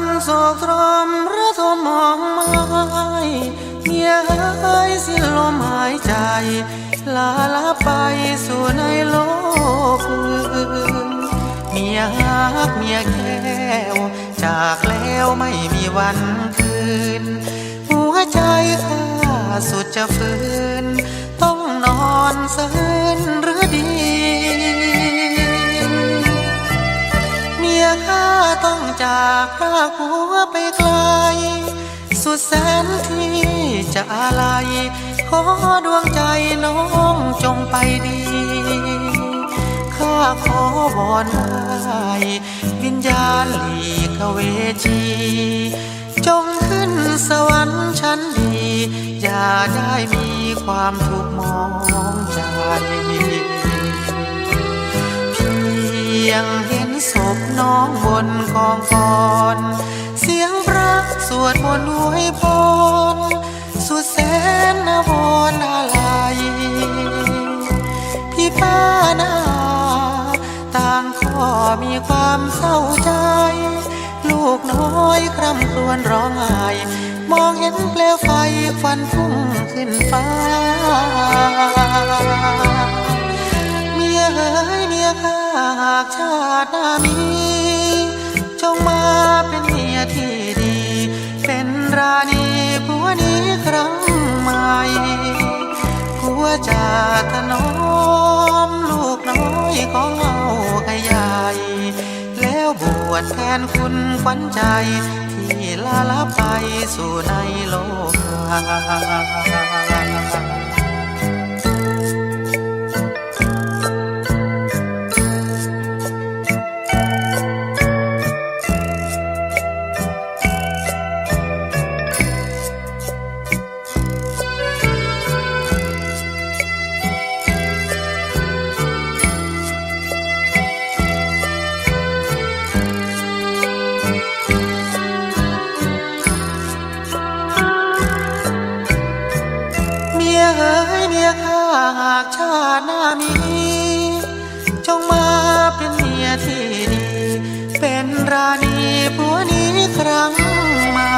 นโศกตรมระทมมองไม้เมียเอ้ยสิ้นลมหายใจ ลาลาไปสู่ในโลกอื่นเมียฮักเมียแก้ว จากแล้วไม่มีวันคืน หัวใจข้าสุดจะฝืนต้องนอนเสินหรือดี ข้าต้องจากพรากหัวไปไกล สุดแสนที่จะอะไร ขอดวงใจน้องจงไปดี ข้าขอวอนไห้วิญญาณหลีกเวชี จงขึ้นสวรรค์ชั้นดี อย่าได้มีความทุกข์มอง น้องบนกองฟอน เสียงพระสวดมนต์อวยพรสุดแสนนวนอะไรพี่ป้านาต่างก็มีความเศร้าใจ ลูกน้อยคร่ำครวญร้องไห้มองเห็นเปลวไฟควันพุ่งขึ้นฟ้าียข้าหากชาติหน้ามีจงมาเป็นเมียที่ดี เป็นราณีผัวนี้ครั้งใหม่ผัวจะถนอมลูกน้อยของเอาให้ใหญ่แล้วบวชแทนคุณขวัญใจ ที่ลาลาไปสู่ในโลกเราณีผัวนี้ครั้งใหม่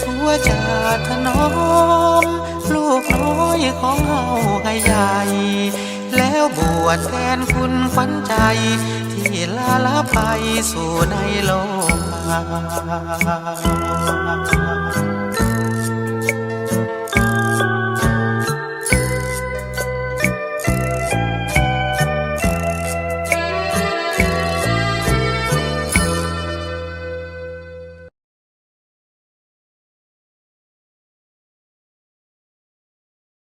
ผัวจะถนอม ลูกน้อยของเฮาให้ใหญ่ แล้วบวชแทนคุณขวัญใจ ที่ลาลาไปสู่ในโลก